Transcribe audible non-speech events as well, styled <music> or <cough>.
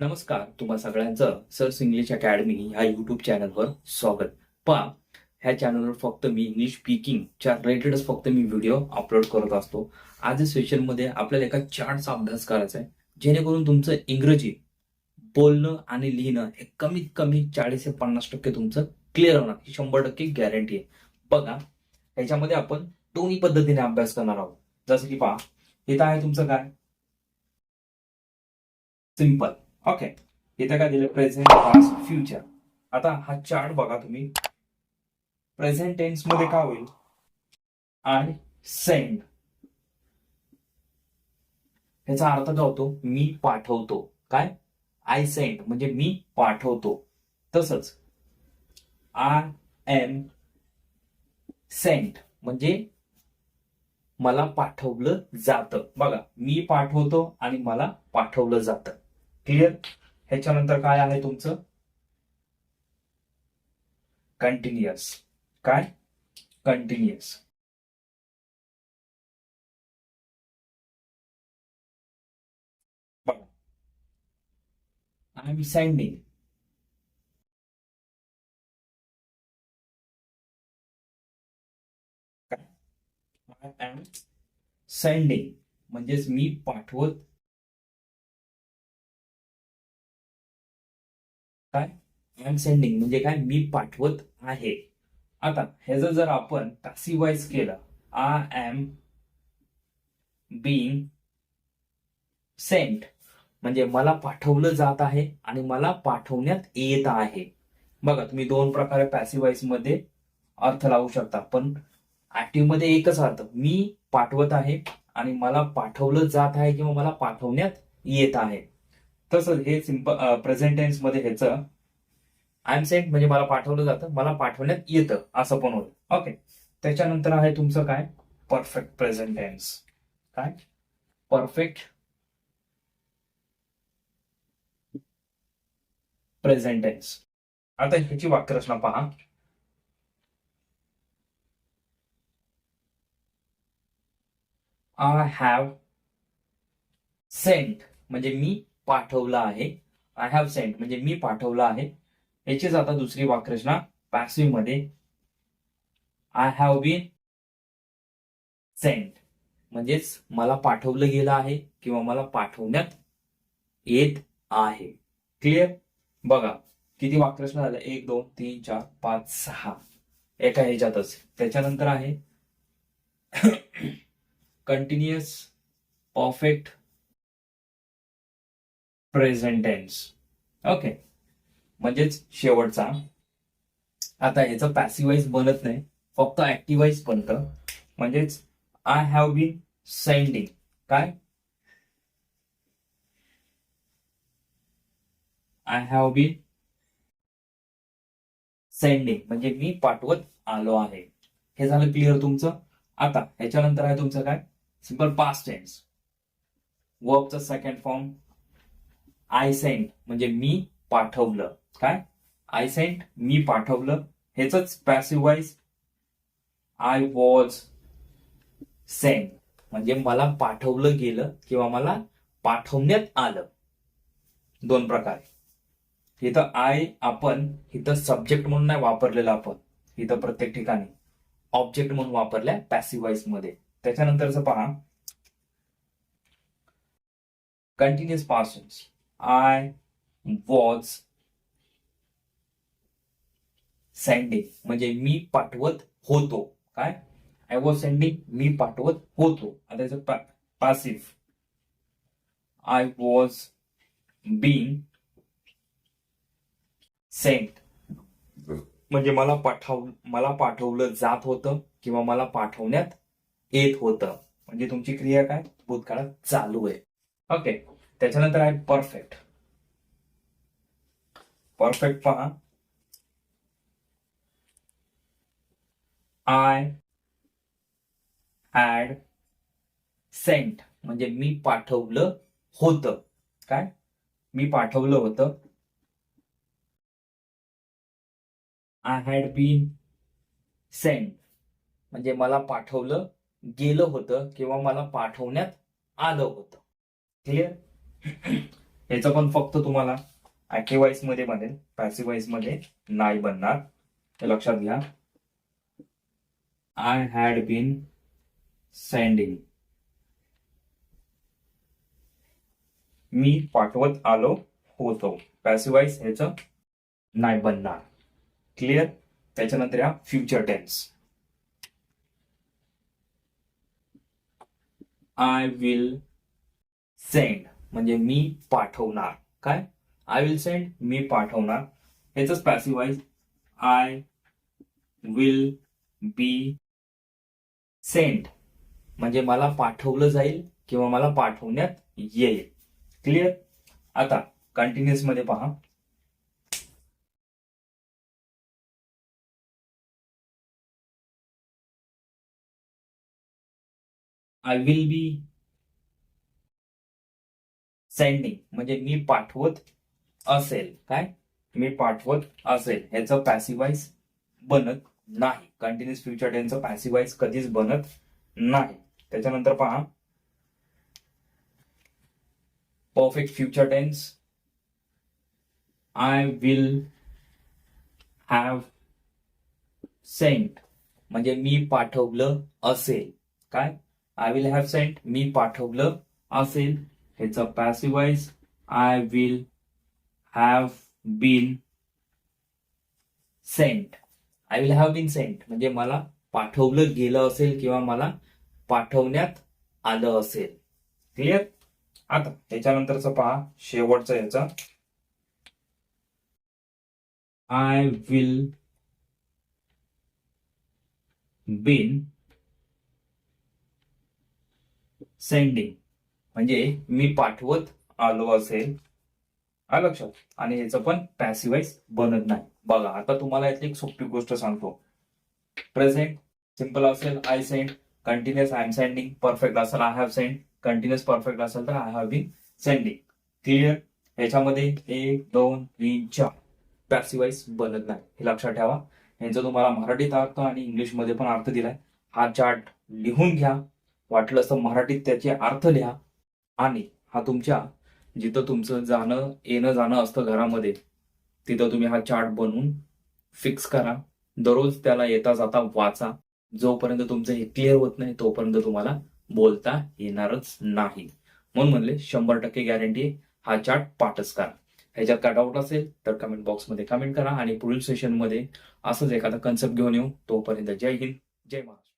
नमस्कार तुम्हा सगळ्यांचं सर्स इंग्लिश अकॅडमी ह्या युट्यूब चॅनलवर स्वागत. पहा ह्या चॅनलवर फक्त मी इंग्लिश स्पीकिंगच्या रिलेटेडच फक्त मी व्हिडिओ अपलोड करत असतो. आज सेशनमध्ये आपल्याला एका चार्टचा अभ्यास करायचा आहे जेणेकरून तुमचं इंग्रजी बोलणं आणि लिहिणं हे कमीत कमी चाळीस ते पन्नास टक्के तुमचं क्लिअर होणार ही शंभर टक्के गॅरंटी आहे. बघा ह्याच्यामध्ये आपण दोन्ही पद्धतीने अभ्यास करणार आहोत. जसं की पहा इथं आहे तुमचं काय? सिंपल ओके इथं काय दिलं? प्रेझेंट पास्ट फ्युचर आता हा चार्ट बघा तुम्ही. प्रेझेंट टेन्समध्ये काय होईल? आय सेंड ह्याचा अर्थ काय होतो? मी पाठवतो. काय? आय सेंड म्हणजे मी पाठवतो. तसंच. आय एम सेंट म्हणजे मला पाठवलं जातं. बघा मी पाठवतो आणि मला पाठवलं जातं. क्लिअर ह्याच्यानंतर काय आहे तुमचं? कंटिन्युअस काय? Continuous I am sending I am sending म्हणजेच मी पाठवत काय? आय एम सेंडिंग म्हणजे काय? मी पाठवत आहे. आता ह्याचं जर आपण पॅसिवाइज केलं आय एम बीइंग सेंट म्हणजे मला पाठवलं जात आहे आणि मला पाठवण्यात येत आहे. बघा तुम्ही दोन प्रकारे पॅसिवाइजमध्ये अर्थ लावू शकता पण ऍक्टिव्हमध्ये एकच अर्थ. मी पाठवत आहे आणि मला पाठवलं जात आहे किंवा मला पाठवण्यात येत आहे. तसंच हे सिंपल प्रेझेंट टेन्समध्ये ह्याचं आय एम सेंट म्हणजे मला पाठवलं जातं मला पाठवण्यात येतं असं पण होईल ओके त्याच्यानंतर आहे तुमचं काय? परफेक्ट प्रेझेंट टेन्स काय? परफेक्ट प्रेझेंट टेन्स आता ह्याची वाक्यरचना पहा. आय हॅव सेंट म्हणजे मी पाठवलं आहे. आय हॅव सेंट म्हणजे मी पाठवलं आहे. याचीच आता दुसरी वाक्यरचना पॅसिव्हमध्ये. आय हॅव बीन सेंट म्हणजेच मला पाठवलं गेलं आहे किंवा मला पाठवण्यात येत आहे. क्लिअर बघा किती वाक्यरचना झाल्या? एक दोन तीन चार पाच सहा. एका ह्याच्यातच. त्याच्यानंतर आहे. <coughs> Continuous perfect present tense. Okay. म्हणजेच शेवटचा. आता ह्याचं पॅसिवाईज बनत नाही. फक्त ऍक्टिवाईज बनतं. म्हणजेच आय हॅव बीन सेंडिंग काय? आय हॅव बीन सेंडिंग म्हणजे मी पाठवत आलो आहे. हे झालं क्लिअर तुमचं? आता ह्याच्यानंतर आहे तुमचं काय? सिंपल पास्ट टेन्स वर्कचा सेकंड फॉर्म आय सेंट म्हणजे मी पाठवलं. काय? आय सेंट मी पाठवलं. ह्याच passivise wise I was sent म्हणजे मला पाठवलं गेलं किंवा मला पाठवण्यात आलं. दोन प्रकारे. इथं आय आपण इथं सब्जेक्ट म्हणून नाही वापरलेलं आपण. इथं प्रत्येक ठिकाणी. ऑब्जेक्ट म्हणून वापरल्या पॅसिवाइजमध्ये. त्याच्यानंतरच पहा. कंटिन्युअसपासून आय वॉज सेंडिंग म्हणजे मी पाठवत होतो. काय? आय वॉज सेंडिंग मी पाठवत होतो. आता याचं आय वॉज बीइंग सेंट म्हणजे मला पाठव मला पाठवलं जात होतं किंवा मला पाठवण्यात येत होतं. म्हणजे तुमची क्रिया काय? भूतकाळात चालू आहे. ओके त्याच्यानंतर आहे परफेक्ट परफेक्ट पहा. आय हॅड सेंट म्हणजे मी पाठवलं होतं. काय? मी पाठवलं होतं. आय हॅड बीन सेंट म्हणजे मला पाठवलं गेलं होतं किंवा मला पाठवण्यात आलं होतं. क्लिअर याचं पण फक्त तुम्हाला ऍक्टिव्हमध्ये बनेल पॅसिव्हमध्ये नाही बनणार. हे लक्षात घ्या. आय हॅड बीन सेंडिंग मी पाठवत आलो होतो. पॅसिव्ह वाईस ह्याचं नाही बनणार. क्लिअर त्याच्यानंतर या future tense I will send म्हणजे मी पाठवणार. काय? आय विल सेंड मी पाठवणार. हेच passive wise I will be send म्हणजे मला पाठवलं जाईल किंवा मला पाठवण्यात येईल. क्लिअर आता कंटिन्युअसमध्ये पहा. आय विल बी सेंडिंग म्हणजे मी पाठवत असेल. काय? मी पाठवत असेल. ह्याचं पॅसिवाईज बनत नाही. कंटिन्युअस फ्युचर टेन्सचं पॅसिवाईज कधीच बनत नाही. त्याच्यानंतर पहा. Perfect future tense I will have sent म्हणजे मी पाठवलं असेल. काय? आय विल हॅव सेंट मी पाठवलं असेल. ह्याचं passivise I will have been sent I will have been sent म्हणजे मला पाठवलं गेलं असेल किंवा मला पाठवण्यात आलं असेल. क्लिअर आता त्याच्यानंतरच पहा. शेवटचं याचा. आय विल बीन सेंडिंग म्हणजे मी पाठवत आलो असेल. आलं लक्षात. आणि ह्याचं पण पॅसिवाईज बनत नाही. बघा आता तुम्हाला यातली एक सोपी गोष्ट सांगतो. प्रेझेंट सिंपल असेल I send continuous I am sending perfect असेल I have send continuous perfect असेल तर I have been sending clear ह्याच्यामध्ये एक दोन तीन चार. पॅसिवाईज बनत नाही. हे लक्षात ठेवा. यांचा तुम्हाला मराठीत अर्थ आणि इंग्लिशमध्ये पण अर्थ दिलाय. हा चार्ट लिहून घ्या. वाटलं असं मराठीत त्याचे अर्थ लिहा. आणि हा तुमच्या जिथं तुमचं जाणं येणं जाणं असतं घरामध्ये तिथं तुम्ही हा चार्ट बनवून फिक्स करा. दररोज त्याला येता जाता वाचा. जोपर्यंत तुमचं हे क्लिअर होत नाही तोपर्यंत तुम्हाला बोलता येणारच नाही. म्हणून म्हणले शंभर टक्के गॅरंटी हा चार्ट पाठच करा. ह्याच्यात काय डाऊट असेल तर कमेंट बॉक्समध्ये कमेंट करा आणि पुढील सेशनमध्ये असंच एखादा कन्सेप्ट घेऊन येऊ. तोपर्यंत जय हिंद जय महाराष्ट्र.